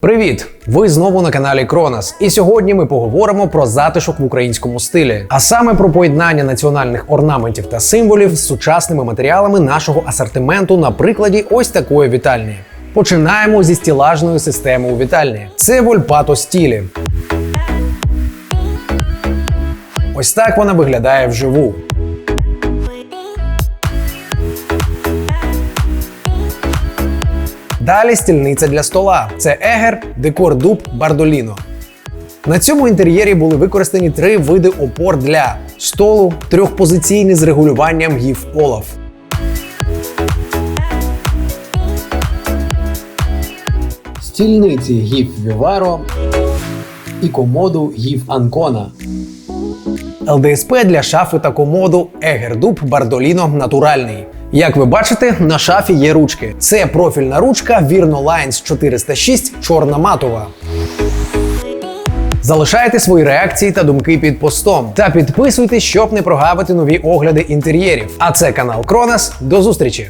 Привіт! Ви знову на каналі Кронос. І сьогодні ми поговоримо про затишок в українському стилі, а саме про поєднання національних орнаментів та символів з сучасними матеріалами нашого асортименту на прикладі ось такої вітальні. Починаємо зі стілажної системи у вітальні. Це вольпато стілі. Ось так вона виглядає вживу. Далі стільниця для стола. Це егер, декор дуб, бардоліно. На цьому інтер'єрі були використані три види опор для столу, трьохпозиційний з регулюванням гів Олаф. Стільниці гів Віваро і комоду гів Анкона. ЛДСП для шафи та комоду Егердуб Бардоліно натуральний. Як ви бачите, на шафі є ручки. Це профільна ручка Virno Lines 406 чорна матова. Залишайте свої реакції та думки під постом. Та підписуйтесь, щоб не прогавити нові огляди інтер'єрів. А це канал Кронос. До зустрічі!